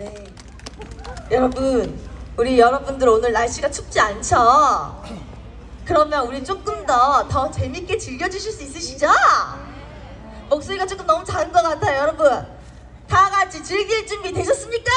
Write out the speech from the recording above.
네. 여러분, 우리 여러분들 오늘 날씨가 춥지 않죠? 그러면 우리 조금 더 더 재밌게 즐겨주실 수 있으시죠? 목소리가 조금 너무 작은 것 같아요, 여러분. 다 같이 즐길 준비 되셨습니까?